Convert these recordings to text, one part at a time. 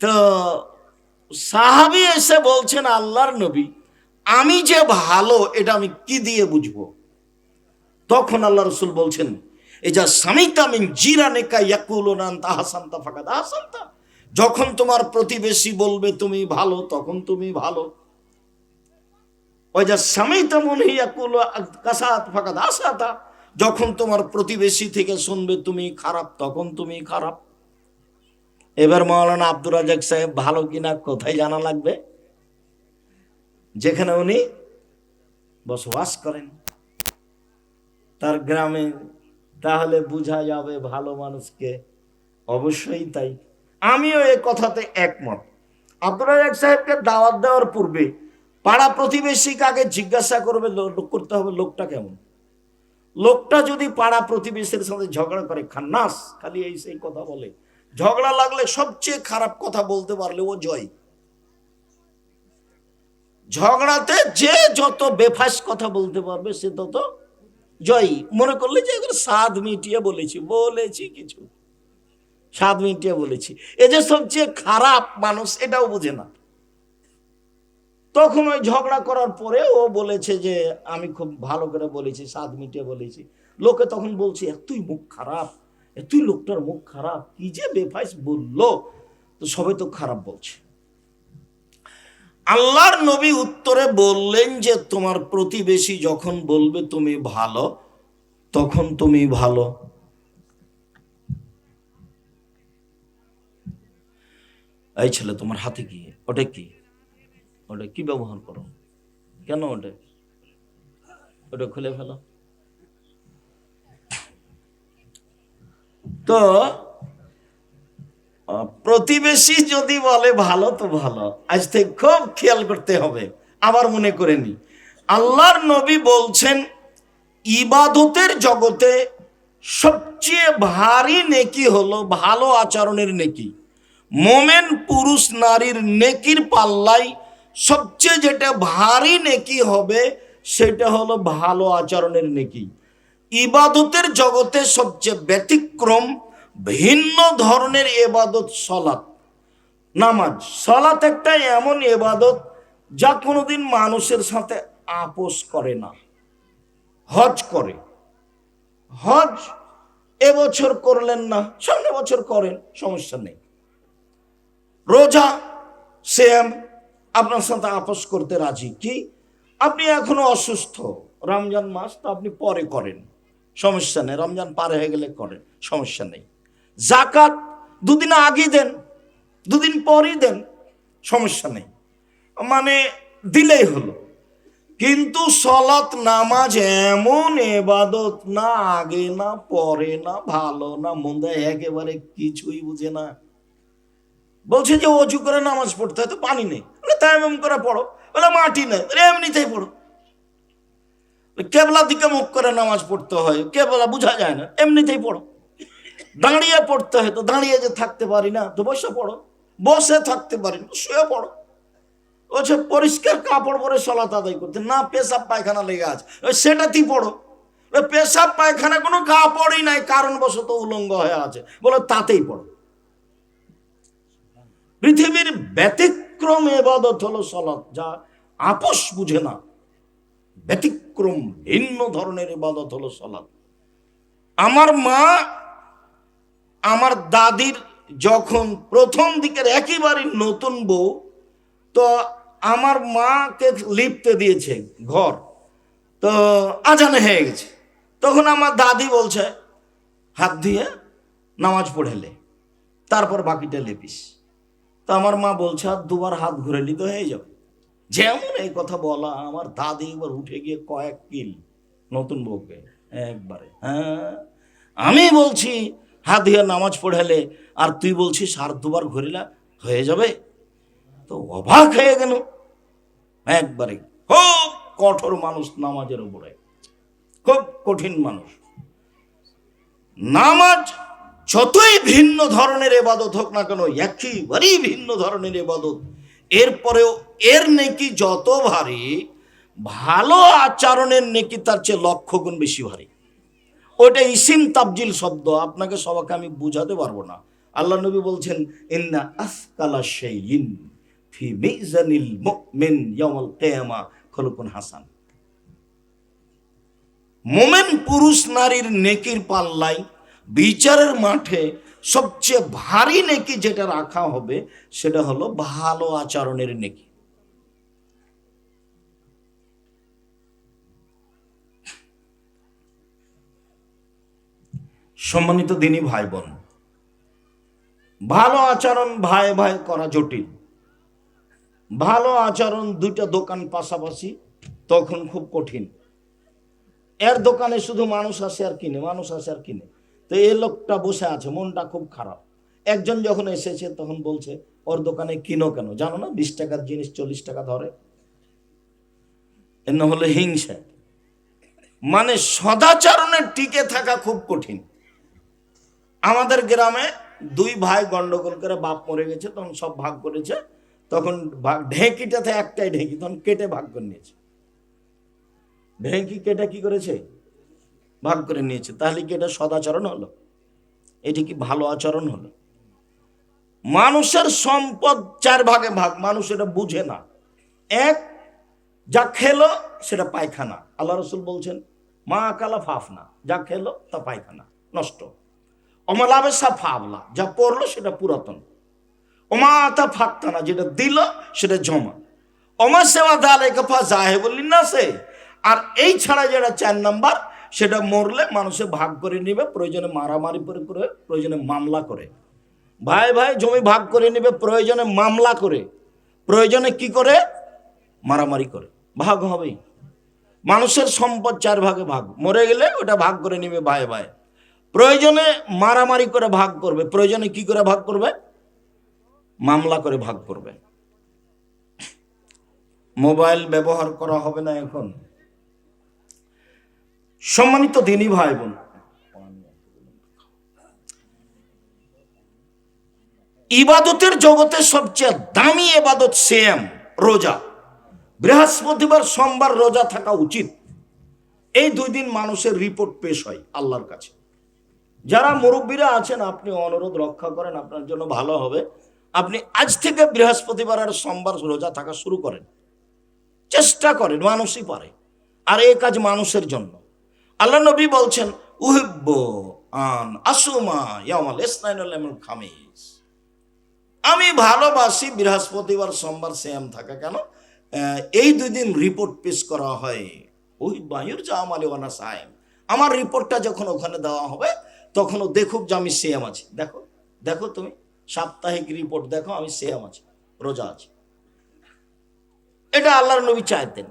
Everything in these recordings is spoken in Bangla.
তো সাহাবি এসে বলছেন, আল্লাহর নবী, আমি যে ভালো, এটা আমি কি দিয়ে বুঝব? তখন আল্লাহ রসুল বলছেন এই যা সামিতা মিন জিরানেকা ইয়াকুলান তাহাসান্তা ফাকাদ আহসানতা যখন তোমার প্রতিবেশী বলবে, তুমি ভালো, তখন তুমি ভালো। ওই যা সামিতা মনে ইয়াকুল কাসাত ফাকাদ আসাতা যখন তোমার প্রতিবেশী থেকে শুনবে, তুমি খারাপ, তখন তুমি খারাপ। এবার মৌলানা আব্দুর রাজাক সাহেব ভালো কিনা কোথায় জানা লাগবে? যেখানে উনি বসবাস করেন। তার গ্রামে তাহলে বোঝা যাবে ভালো মানুষকে। অবশ্যই তাই। আমিও এ কথাতে একমত। আব্দুর রাজাক সাহেবকে দাওয়াত দেওয়ার পূর্বে পাড়া প্রতিবেশীকে আগে জিজ্ঞাসা করবে করতে হবে লোকটা কেমন? লোকটা যদি পাড়া প্রতিবেশীর সাথে ঝগড়া করে, খান্নাস, খালি এই সেই কথা বলে ঝগড়া লাগলে সবচেয়ে খারাপ কথা বলতে পারলে ও জয়। ঝগড়াতে যে যত বেফাস কথা বলতে পারবে, সে তত জয়। মনে করলে যে এগুলো স্বাদ মিটিয়ে বলেছি বলেছি কিছু। স্বাদ মিটিয়ে বলেছি। এ যে সবচেয়ে খারাপ মানুষ, এটাও বুঝে না। তখন ওই ঝগড়া করার পরে ও বলেছে যে, আমি খুব ভালো করে বলেছি, স্বাদ মিটিয়ে বলেছি। লোকে তখন বলছে এতই মুখ খারাপ। এতই লোকটার মুখ খারাপ। কি যে বেফাইস বলল, তো সবাই তো খারাপ বলছে। আল্লাহর নবী উত্তরে বললেন যে, তোমার প্রতিবেশী যখন বলবে তুমি ভালো, তখন তুমি ভালো। এই ছেলে, তোমার হাতে কি? ওটা কি? ওটা কি ব্যবহার করো? কেন ওটা? ওটা খুলে ফেলো। তো প্রতিবেশী যদি বলে ভালো তো ভালো। আজ থেকে খুব খেয়াল করতে হবে। আবার মনে করে নি। আল্লাহর নবী বলছেন, ইবাদতের জগতে সবচেয়ে ভারী নেকি হলো ভালো আচরণের নেকি। মোমেন, পুরুষ, নারীর নেকির পাল্লাই সবচেয়ে যেটা ভারী নেকি হবে, সেটা হলো ভালো আচরণের নেকি। ইবাদতের জগতে সবচেয়ে ব্যতিক্রম ভিন্ন ধরনের এবাদত সলাৎ। নামাজ। সলাৎ একটা এমন এবাদত যা কোনোদিন মানুষের সাথে আপোষ করে না। হজ করে। হজ এবছর করলেন না, সামনে বছর করেন, সমস্যা নেই। রোজা সেম আপনার সাথে আপোষ করতে রাজি। কি? আপনি এখনও অসুস্থ। রমজান মাস তো আপনি পরে করেন। সমস্যা নেই, রমজান পার হয়ে গেলে করেন সমস্যা নেই। জাকাত দুদিন আগে দেন, দুদিন পরই দেন, সমস্যা নেই। মানে দিলেই হলো। কিন্তু সলাৎ নামাজ এমন এবাদত না আগে, না পরে, না ভালো, না মন্দ, একেবারে কিছুই বুঝে না। বলছে যে অজু করে নামাজ পড়তে হয়, তো পানি নেই। তাই করে পড়ো। বলে, মাটি নেই। এমনিতেই পড়ো। কেবলা দিকে মুখ করে নামাজ পড়তে হয়, কেবলা বোঝা যায় না, এমনিতেই পড়ো। দাঁড়িয়ে পড়তে হয়, তো দাঁড়িয়ে যে থাকতে পারি না, তো বসে পড়ো। বসে থাকতে পারি না, শুয়ে পড়ো। বলছে পরিষ্কার কাপড় পরে সলাত আদায় করতে, না পেশাব পায়খানা লেগে আছে ওই সেটাতেই পড়ো। ওই পেশাব পায়খানা কোনো কাপড়ই নাই, কারণবশত উলঙ্গ হয়ে আছে, বলো তাতেই পড়ো। পৃথিবীর ব্যতিক্রম এবাদত হলো সলাৎ, যা আপোষ বুঝে না। ব্যতিক্রম, ভিন্ন ধরনের ইবাদত হলো সলাৎ আমার মা, আমার দাদির যখন প্রথম দিকের একেবারে নতুন বউ, তো আমার মাকে লিপতে দিয়েছে ঘর। তো আজানে হয়ে গেছে। তখন আমার দাদি বলছে, হাত দিয়ে নামাজ পড়েলে তারপর বাকিটা লেপিস। তো আমার মা বলছে, আর দুবার হাত ঘুরে নিতে হয়ে যাবে। যেমন এই কথা বলা, আমার দাদি একবার উঠে গিয়ে কয়েক কিল নতুন বউকে একবারে হ্যাঁ? আমি বলছি, হাত দিয়ে নামাজ পড়ালে, আর তুই বলছিস আর দুবার ঘুরিলা, হয়ে যাবে? তো অবাক হয়ে গেল। একবারে খুব কঠোর মানুষ নামাজের উপরে, খুব কঠিন মানুষ। নামাজ যতই ভিন্ন ধরনের এবাদত হোক না কেন, একেবারেই ভিন্ন ধরনের এবাদত। এরপরেও এর নেকি যত ভারী, ভালো আচরণের নেকি তার চেয়ে লক্ষ গুণ বেশি ভারী। ওটা ইসিম তাবজিল শব্দ, আপনাকে সবাকে আমি বুঝাতে পারব না। আল্লাহ নবী বলছেন, ইন্না আসকালা শাইইন ফি মিজানিল মুমিন ইয়াউমাল কিয়ামা খলকুন হাসান। মোমেন পুরুষ নারীর নেকির পাল্লাই বিচারের মাঠে সবচেয়ে ভারী নেকি যেটা রাখা হবে, সেটা হলো ভালো আচরণের নেকি। সম্মানিত দিনী ভাই বোন ভালো আচরণ ভাই ভাই করা জটিল। ভালো আচরণ দুইটা দোকান পাশাপাশি তখন খুব কঠিন। এর দোকানে শুধু মানুষ আসে আর কিনে, মানুষ আসে আর কিনে। তো এ লোকটা বসে আছে, মনটা খুব খারাপ। একজন যখন এসেছে, তখন বলছে, ওর দোকানে কিনো কেন? জানো না, বিশ টাকার জিনিস চল্লিশ টাকা ধরে। এর হলো হিংসা। মানে সদাচরণে টিকে থাকা খুব কঠিন। আমাদের গ্রামে দুই ভাই গন্ডগোল করে বাপ মরে গেছে, তখন সব ভাগ করেছে। তখন ভাগ, ঢেঁকিটাতে একটাই ঢেঁকি, তখন কেটে ভাগ করে নিয়েছে। ঢেঁকি কেটে কি করেছে? ভাগ করে নিয়েছে। তাহলে কি এটা সদাচরণ হলো? এটি কি ভালো আচরণ হলো? মানুষের সম্পদ চার ভাগে ভাগ, মানুষ এটা বুঝে না। এক, যা খেলো সেটা পায়খানা। আল্লাহ রসুল বলছেন, মা কালা ফাফনা, যা খেলো তা পায়খানা, নষ্ট। অমলাবে সা ফাবলা, যা পড়ল সেটা পুরাতন। অমা তা ফাঁকতানা, যেটা দিল সেটা জমা। অমা সেবা দালে কাফা জাহে বললি না সে আর এই ছাড়া যেটা চার নাম্বার সেটা মরলে মানুষে ভাগ করে নেবে, প্রয়োজনে মারামারি করে করে, প্রয়োজনে মামলা করে। ভাই ভাই, জমি ভাগ করে নেবে, প্রয়োজনে মামলা করে। প্রয়োজনে কি করে? মারামারি করে। ভাগ হবেই। মানুষের সম্পদ চার ভাগে ভাগ। মরে গেলে ওটা ভাগ করে নেবে ভাই ভাই। প্রয়োজনে মারামারি করে ভাগ করবে। প্রয়োজনে কি করে ভাগ করবে? মামলা করে ভাগ করবে। মোবাইল ব্যবহার করা হবে না এখন। সম্মানিত দিনী ভাই বোন, ইবাদতের জগতে সবচেয়ে দামি এবাদত সেম রোজা। বৃহস্পতিবার, সোমবার রোজা থাকা উচিত। এই দুই দিন মানুষের রিপোর্ট পেশ হয় আল্লাহর কাছে। যারা মুরব্বীরা আছেন, আপনি অনুরোধ রক্ষা করেন, আপনার জন্য ভালো হবে। আপনি আজ থেকে বৃহস্পতিবার আর সোমবার রোজা থাকা শুরু করেন। চেষ্টা করেন, মানুষই পারে। আর এই কাজ মানুষের জন্য। আল্লাহ নবী বলছেন, উহিব্ব আন আসুমা ইয়ামাল ইসনাইনুল খামিস। আমি ভালোবাসি বৃহস্পতিবার, সোমবার শ্যাম থাকা কেন? এই দুই দিন রিপোর্ট পেশ করা হয়। ওই বায়ুর যা আমালে ওনা সাহেব আমার রিপোর্টটা যখন ওখানে দেওয়া হবে, তখন ও দেখুক যে আমি সেম আছি। দেখো দেখো তুমি, সাপ্তাহিক রিপোর্ট দেখো, আমি সেম আছি, রোজা আছি। এটা আল্লাহর নবী চাইতেন।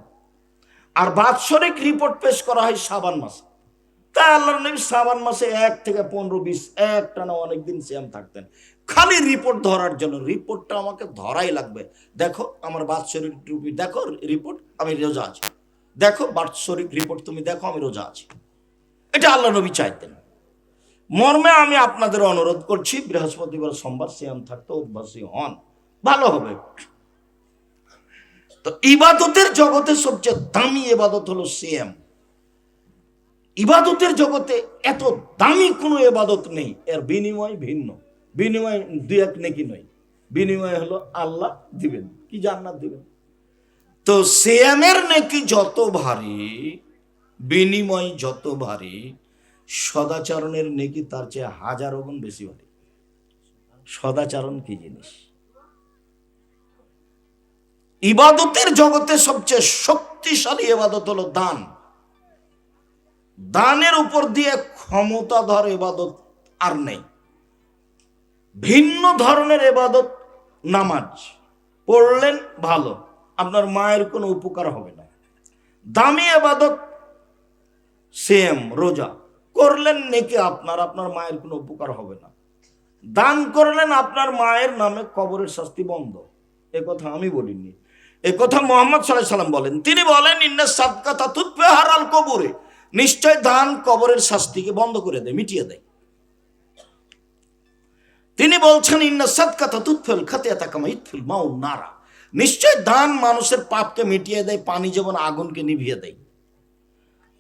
আর বাৎসরিক রিপোর্ট পেশ করা হয় সাবান মাসে। তাই আল্লাহর নবী সাবান মাসে এক থেকে পনেরো, বিশ, এক টানা অনেকদিন শ্যাম থাকতেন। খালি রিপোর্ট ধরার জন্য রিপোর্টটা আমাকে ধরাই লাগবে। দেখো, আমার বাৎসরিক টুপি, দেখো রিপোর্ট আমি রোজা আছি। দেখো, বাৎসরিক রিপোর্ট তুমি দেখো, আমি রোজা আছি। এটা আল্লাহ নবী চাইতেন। মর্মে আমি আপনাদের অনুরোধ করছি, বৃহস্পতিবার সোমবার শ্যাম থাকতে অভ্যাসী হন। ভালো হবে। তো ইবাদতের জগতে সবচেয়ে দামি ইবাদত হলো সিএম ইবাদতের জগতে এত দামি কোনো এবাদত নেই। এর বিনিময় ভিন্ন। বিনিময় দুই এক নেকি নয়। বিনিময় হলো আল্লাহ দিবেন, কি জান্নাত দিবেন। তো সিএমের নেকি যত ভারী, বিনিময় যত ভারী, সদাচরণের নেকি তার চেয়ে হাজারো গুণ বেশি ভারী। সদাচরণ কি জিনিস? ইবাদতের জগতে সবচেয়ে শক্তিশালী ইবাদত হলো দান। দানের উপর দিয়ে ক্ষমতাধর এবাদত আর নেই। ভিন্ন ধরনের এবাদত নামাজ। পড়লেন ভালো, আপনার মায়ের কোনো উপকার হবে না। দামি এবাদত সেম রোজা। করলেন নাকি আপনার আপনার মায়ের কোনো উপকার হবে না। দান করলেন আপনার মায়ের নামে কবরের শাস্তি বন্ধ। এ কথা আমি বলিনি। এ কথা মোহাম্মদ সাল্লাহ সাল্লাম বলেন। তিনি বলেন, ইন্না সাদকা তাতুৎপে হারাল কবরে। নিশ্চয় দান কবরের শাস্তিকে বন্ধ করে দেয়, মিটিয়ে দেয়। তিনি বলছেন, ইন্না সাদকা তাতুৎফেল খাতিয়া তাকামা ইতফিল মাউ নারা। নিশ্চয় দান মানুষের পাপকে মিটিয়ে দেয়, পানি যেমন আগুনকে নিভিয়ে দেয়।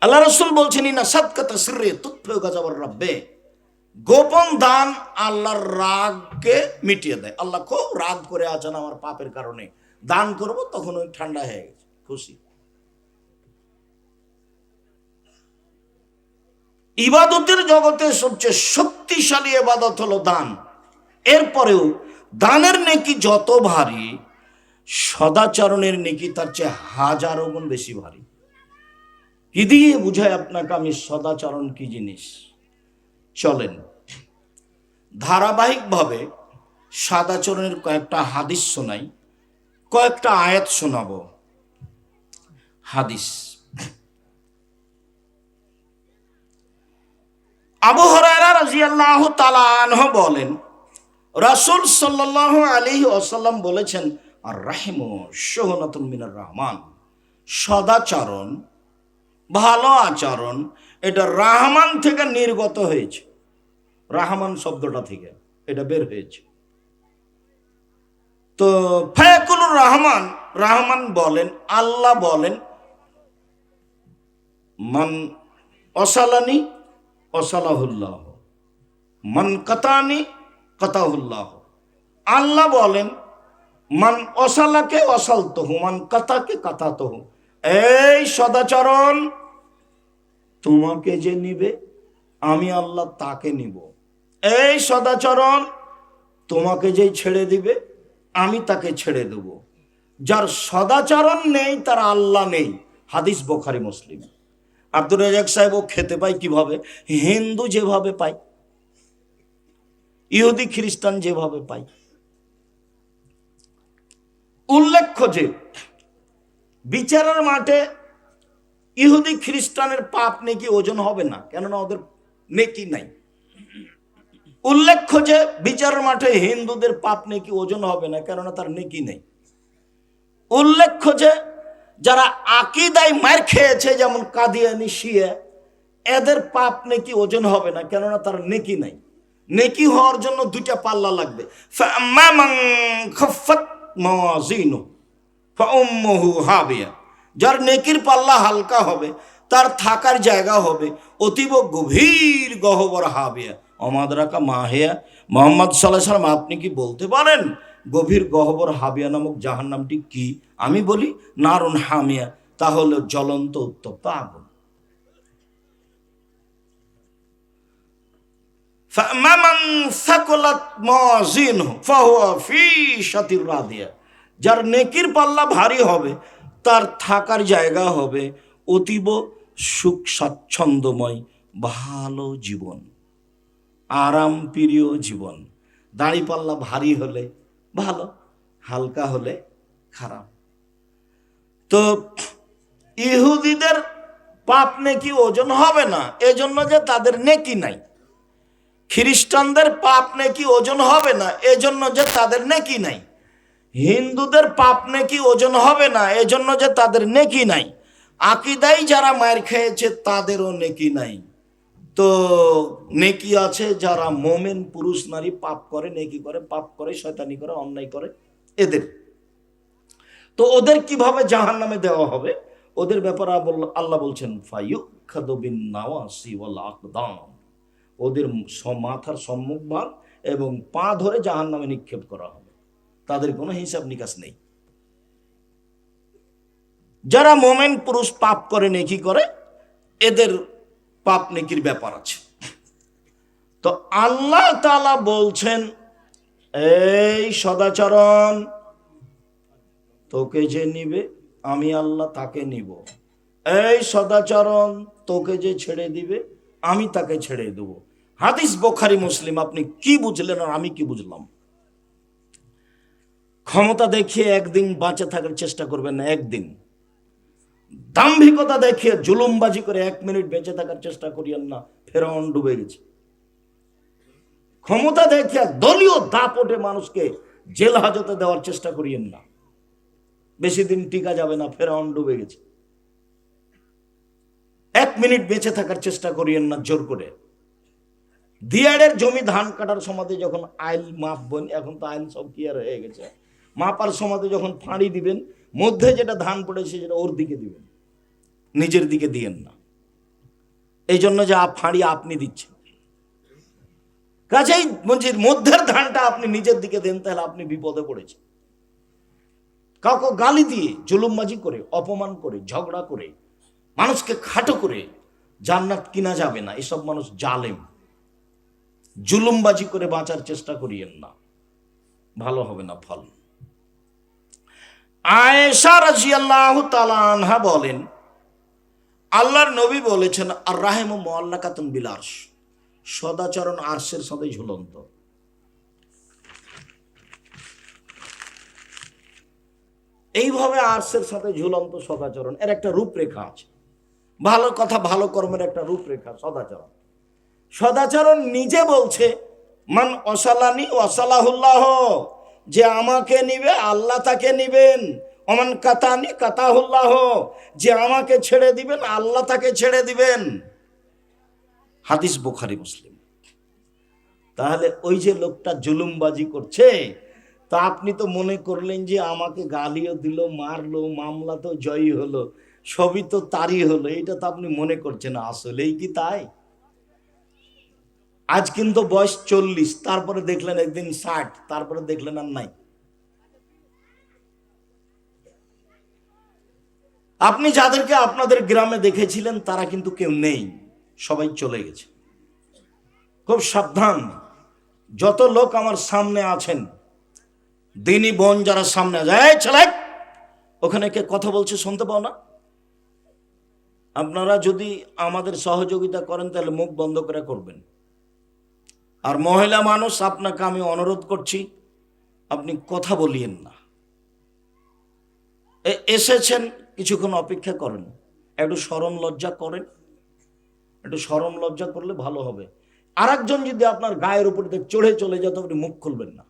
আল্লাহ রসুল বলছেন, ইন্না সাদকা তাসরে তুৎফেল গাজাবার রাব্বে। গোপন দান আল্লাহর রাগকে মিটিয়ে দেয়। আল্লাহ খুব রাগ করে আছেন আমার পাপের কারণে। দান করব, তখন ওই ঠান্ডা হয়ে গেছে, খুশি। ইবাদতের জগতে সবচেয়ে শক্তিশালী এবাদত হলো দান। এরপরেও দানের নেকি যত ভারী, সদাচরণের নেকি তার চেয়ে হাজারো গুণ বেশি ভারী। কি দিয়ে বুঝায় আপনাকে আমি সদাচরণ কি জিনিস? চলেন, ধারাবাহিকভাবে সাদাচরণের কয়েকটা হাদিস শোনাই। কয়েকটা আয়াত শোনাব। হাদিস। আবু হরায়রা রাজিয়াল্লাহু তাআলা আনহু বলেন, রাসূল সাল্লাল্লাহু আলাইহি ওয়াসাল্লাম বলেছেন আর রাহিমু সোহনাতুন মিনার রহমান। সদাচরণ, ভালো আচরণ, এটা রাহমান থেকে নির্গত হয়েছে। রাহমান শব্দটা থেকে, এটা বের হয়েছে। তো ফায়াকুলুর রহমান রহমান বলেন, আল্লাহ বলেন, মান অসালানি অসালাহুল্লাহ, মান কাতানি কাতাহুল্লাহ। আল্লাহ বলেন, মান অসালাকে অসালতহু, মান কাতাকে কাতাতহু। এই সদাচরণ তোমাকে যে নিবে, আমি আল্লাহ তাকে নিব। এই সদাচরণ তোমাকে যে ছেড়ে দিবে আমি তাকে ছেড়ে দেব। যার সদাচরণ নেই, তার আল্লাহ নেই। হাদিস বোখারি মুসলিম। আব্দুর রাজাক সাহেব ও খেতে পায় কীভাবে? হিন্দু যেভাবে পায়। ইহুদি, খ্রিস্টান যেভাবে পায়। উল্লেখ্য যে, বিচারের মাঠে ইহুদি, খ্রিস্টানের পাপ নেকি ওজন হবে না। কেননা ওদের নেকি নাই। উল্লেখ্য যে বিচার মাঠে হিন্দুদের পাপ নেকি ওজন হবে না, কেননা তার নেকি নেই। উল্লেখ্য যে যারা আকিদায় মার খেয়েছে, যেমন কাদিয়ানি নিশিয়া, এদের পাপ নেকি ওজন হবে না, কেননা তার নেকি নাই। নেকি হওয়ার জন্য দুইটা পাল্লা লাগবে। যার নেকির পাল্লা হালকা হবে, তার থাকার জায়গা হবে অতীব গভীর গহবর হাবিয়া। অমাদরাকা মাহেয়া মোহাম্মদ সাল্লাহ সাল্লাম, আপনি কি বলতে পারেন গভীর গহবর হাবিয়া নামক জাহান নামটি কি? আমি বলি, নারুন হামিয়া, তাহলে জ্বলন্ত উত্তপ্ত আগুন। যার নেকির পাল্লা ভারী হবে, তার থাকার জায়গা হবে অতীব সুখ স্বাচ্ছন্দ্যময় ভালো জীবন। আরাম প্রিয় জীবন। দাড়ি পাল্লা ভারী হলে ভালো, হালকা হলে খারাপ। তো ইহুদিদের পাপ নেকি ওজন হবে না, এজন্য যে তাদের নেকি নাই। খ্রিস্টানদের পাপ নেকি ওজন হবে না, এজন্য যে তাদের নেকি নাই। হিন্দুদের পাপ নেকি ওজন হবে না, এজন্য যে তাদের নেকি নাই। আকিদাই যারা মায়ের খেয়েছে, তাদেরও নেকি নাই। তো নেকি আছে, যারা মোমেন, পুরুষ, নারী, পাপ করে, নেকি করে, পাপ করে, শয়তানি করে, অন্যায় করে, এদের। তো ওদের কীভাবে জাহান নামে দেওয়া হবে? ওদের ব্যাপারে আল্লাহ বলছেন ওদের মাথার সম্মুখ ভাগ এবং পা ধরে জাহান নামে নিক্ষেপ করা হবে। তাদের কোনো হিসাব নিকাশ নেই। যারা মোমেন, পুরুষ, পাপ করে, নেকি করে, এদের পাপ নেকির ব্যাপার আছে। তো আল্লাহ তাআলা বলছেন, এই সদাচরণ, তোকে যে নিবে, আমি আল্লাহ তাকে নিব। এই সদাচরণ, তোকে যে ছেড়ে দিবে, আমি তাকে ছেড়ে দেব। হাদিস বোখারি, মুসলিম, আপনি কি বুঝলেন আর আমি কি বুঝলাম? ক্ষমতা দেখিয়ে একদিন বাঁচে থাকার চেষ্টা করবেন না, একদিন। দাম্ভিকতা দেখিয়ে জুলুমবাজি করে এক মিনিট বেঁচে থাকার চেষ্টা করিয়েন না। ফেরাউন ডুবে গেছে। ক্ষমতা দেখিয়ে দলীয় দাপটে মানুষকে জেল হাজতে দেওয়ার চেষ্টা করিয়েন না। বেশি দিন টিকা যাবে না, ফেরাউন ডুবে গেছে। এক মিনিট বেঁচে থাকার চেষ্টা করিয়েন না, জোর করে। দিয়াড়ের জমি ধান কাটার সমাধি যখন আইল মাপবেন এখন তো আইল সব ক্লিয়ার হয়ে গেছে। মাপার সমাধি যখন ফাঁড়ি দিবেন, মধ্যে যেটা ধান পড়েছে সেটা ওর দিকে দিবেন। নিজের দিকে দিয়েন না। এই জন্য যে ফাঁড়ি আপনি দিচ্ছেন। কাজেই বলছি, মধ্যের ধানটা আপনি নিজের দিকে দেন, তাহলে আপনি বিপদে পড়েছেন। কাউকে গালি দিয়ে জুলুমবাজি করে, অপমান করে, ঝগড়া করে, মানুষকে খাটো করে জান্নাত কিনা যাবে না, এসব মানুষ জালেম। জুলুমবাজি করে বাঁচার চেষ্টা করিয়েন না। ভালো হবে না ফল। আয়েশা রাজিয়াল্লাহু তাআলা আনহা বলেন আল্লাহর নবী বলেছেন আর রাহেম মোয়াল্লাকাতুন বিলাস সদাচরণ আরশের সাথে ঝুলন্ত। এইভাবে আর্টসের সাথে ঝুলন্ত সদাচরণ। এর একটা রূপরেখা আছে। ভালো কথা, ভালো কর্মের একটা রূপরেখা, সদাচরণ। সদাচরণ নিজে বলছে, মান অসালানি অসালাহুল্লাহ। যে আমাকে নিবে, আল্লাহ তাকে নিবেন। অমান কাতানি কাতাহুল্লাহ, যে আমাকে ছেড়ে দিবেন, আল্লাহ তাকে ছেড়ে দিবেন। হাদিস বুখারি, মুসলিম। তাহলে ওই যে লোকটা জুলুমবাজি করছে, তা আপনি তো মনে করলেন যে আমাকে গালিও দিল, মারলো, মামলা তো জয়ী হলো, সবই তো তারই হলো এটা তো আপনি মনে করছেন, আসলেই কি তাই? আজ কিন্তু বয়স চল্লিশ, তারপরে দেখলেন একদিন ষাট, তারপরে দেখলেন আর নাই। আপনি যাদেরকে আপনাদের গ্রামে দেখেছিলেন, তারা কিন্তু কেউ নেই। সবাই চলে গেছে। খুব সাবধান। যত লোক আমার সামনে আছেন, দিনী বোন যারা সামনে যায় ছেলে, ওখানে কে কথা বলছে শুনতে পাও না? আপনারা যদি আমাদের সহযোগিতা করেন, তাহলে মুখ বন্ধ করে করবেন। আর মহিলা মানুষ, আপনাকে আমি অনুরোধ করছি, আপনি কথা বলিয়েন না। এসেছেন কিছুক্ষণ অপেক্ষা করেন। একটু সরম লজ্জা করেন। একটু সরম লজ্জা করলে ভালো হবে। আর একজন যদি আপনার গায়ের উপর দিয়ে চড়ে চলে যেত আপনি মুখ খুলবেন না।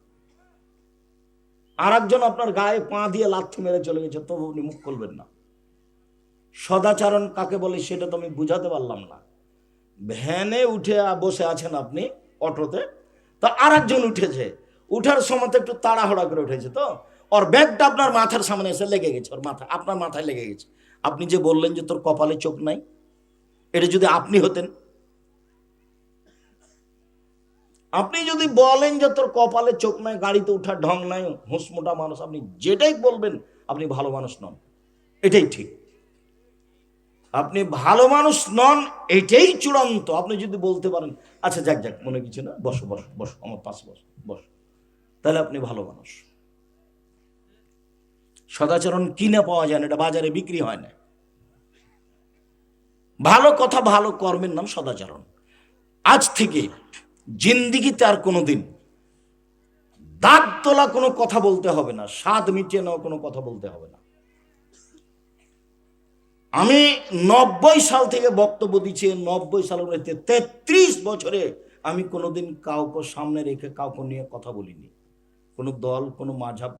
আর একজন আপনার গায়ে পা দিয়ে লাথি মেরে চলে গেছে তবু আপনি মুখ খুলবেন না। সদাচরণ কাকে বলে সেটা তো আমি বুঝাতে পারলাম না। ভ্যানে উঠে বসে আছেন আপনি অটোতে, তো আর একজন উঠেছে। উঠার সময় তো একটু তাড়াহুড়া করে উঠেছে তো। ওর ব্যাগটা আপনার মাথার সামনে এসে লেগে গেছে, ওর মাথা, আপনার মাথায় লেগে গেছে। আপনি যে বললেন যে তোর কপালে চোখ নাই, এটা যদি আপনি হতেন, আপনি যদি বলেন যে তোর কপালে চোখ নাই, গাড়িতে ওঠার ঢং নাই হুঁসমোটা মানুষ, আপনি যেটাই বলবেন, আপনি ভালো মানুষ নন। এটাই ঠিক। আপনি ভালো মানুষ নন, এটাই চূড়ান্ত। আপনি যদি বলতে পারেন আচ্ছা যাক যাক, মনে কিছু না, বসো বসো বসো, আমার পাশে বসো বসো। তাহলে আপনি ভালো মানুষ। সদাচরণ কিনে পাওয়া যায় না, এটা বাজারে বিক্রি হয় না। ভালো কথা, ভালো কর্মের নাম সদাচরণ। আজ থেকে জিন্দিগিতে আর কোনো দিন দাঁত তোলা কোনো কথা বলতে হবে না, স্বাদ মিটিয়ে নেওয়া কোনো কথা বলতে হবে না। আমি নব্বই সাল থেকে বক্তব্য দিচ্ছি, নব্বই সালের মধ্যে তেত্রিশ বছরে আমি কোনোদিন কাউকে সামনে রেখে, কাউকে নিয়ে কথা বলিনি। কোনো দল, কোনো মাঝাব